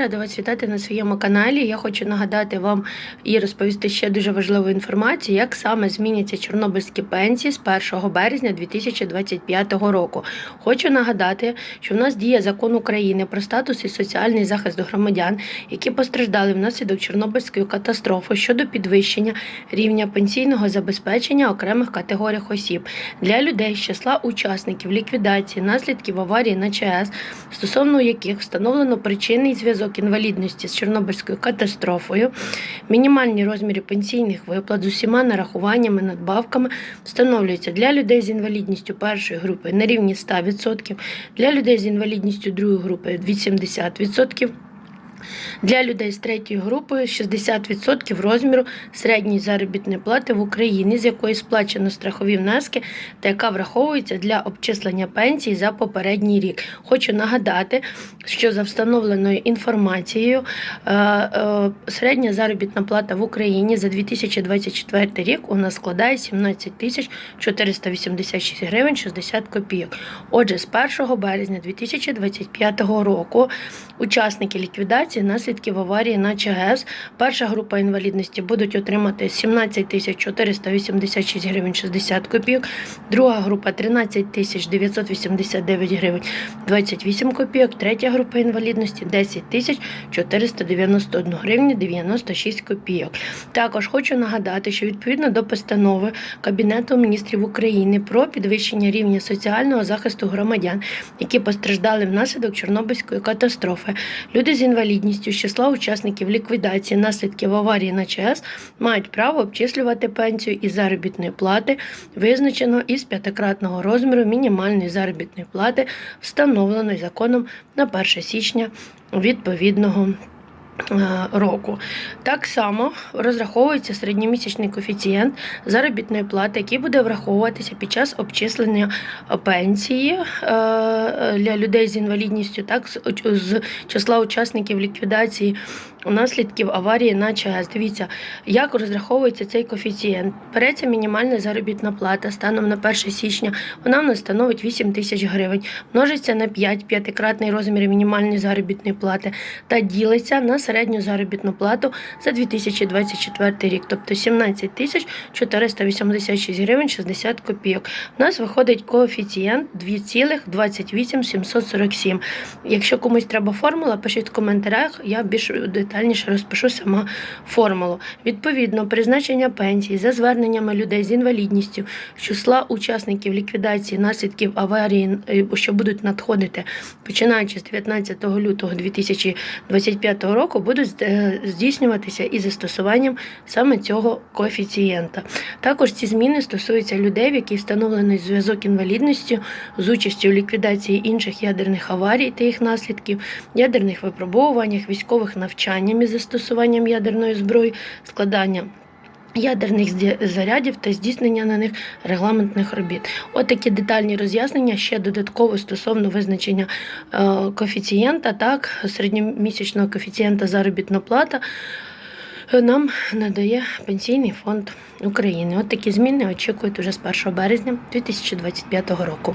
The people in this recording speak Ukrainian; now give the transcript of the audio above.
Рада вас вітати на своєму каналі. Я хочу нагадати вам і розповісти ще дуже важливу інформацію, як саме зміняться чорнобильські пенсії з 1 березня 2025 року. Хочу нагадати, що в нас діє закон України про статус і соціальний захист громадян, які постраждали внаслідок Чорнобильської катастрофи щодо підвищення рівня пенсійного забезпечення окремих категорій осіб для людей з числа учасників ліквідації наслідків аварії на ЧАЕС, стосовно яких встановлено причинний зв'язок інвалідності з Чорнобильською катастрофою, мінімальні розміри пенсійних виплат з усіма нарахуваннями, надбавками встановлюються для людей з інвалідністю першої групи на рівні 100%, для людей з інвалідністю другої групи 80%, для людей з третьої групи 60% розміру середньої заробітної плати в Україні, з якої сплачено страхові внески та яка враховується для обчислення пенсії за попередній рік. Хочу нагадати, що за встановленою інформацією е, е, середня заробітна плата в Україні за 2024 рік у нас складає 17 тисяч 486 гривень 60 копійок. Отже, з 1 березня 2025 року учасники ліквідації наслідків аварії на ЧАЕС перша група інвалідності будуть отримати 17 тисяч 486 гривень 60 копійок, друга група 13 тисяч 989 гривень 28 копійок, третя група інвалідності 10 тисяч 491 гривень 96 копійок. Також хочу нагадати, що відповідно до постанови Кабінету міністрів України про підвищення рівня соціального захисту громадян, які постраждали внаслідок Чорнобильської катастрофи, люди з інвалідністю з числа учасників ліквідації наслідків аварії на ЧАЕС мають право обчислювати пенсію із заробітної плати, визначено із п'ятикратного розміру мінімальної заробітної плати, встановленої законом на 1 січня відповідного. Е, Року. Так само розраховується середньомісячний коефіцієнт заробітної плати, який буде враховуватися під час обчислення пенсії е, для людей з інвалідністю, так з числа учасників ліквідації наслідків аварії на ЧАЕС. Дивіться, як розраховується цей коефіцієнт. Береться мінімальна заробітна плата станом на 1 січня. Вона в нас становить 8 тисяч гривень, множиться на 5, п'ятикратний розмір мінімальної заробітної плати та ділиться на середню заробітну плату за 2024 рік, тобто 17 тисяч 486 гривень 60 копійок. У нас виходить коефіцієнт 2,28747. Якщо комусь треба формула, пишіть в коментарях, я більш детальніше розпишу сама формулу. Відповідно, призначення пенсії за зверненнями людей з інвалідністю, числа учасників ліквідації наслідків аварії, е, що будуть надходити починаючи з 19 лютого 2025 року, будуть е, здійснюватися із застосуванням саме цього коефіцієнта. Також ці зміни стосуються людей, в яких встановлений зв'язок інвалідністю з участю у ліквідації інших ядерних аварій та їх наслідків, ядерних випробовуваннях, військових навчанням із застосуванням ядерної зброї, складання. Ядерних зарядів та здійснення на них регламентних робіт. От детальні роз'яснення ще додатково стосовно визначення е, коефіцієнта, так, середньомісячного коефіцієнта заробітна плата е, нам надає Пенсійний фонд України. От такі зміни очікують уже з 1 березня 2025 року.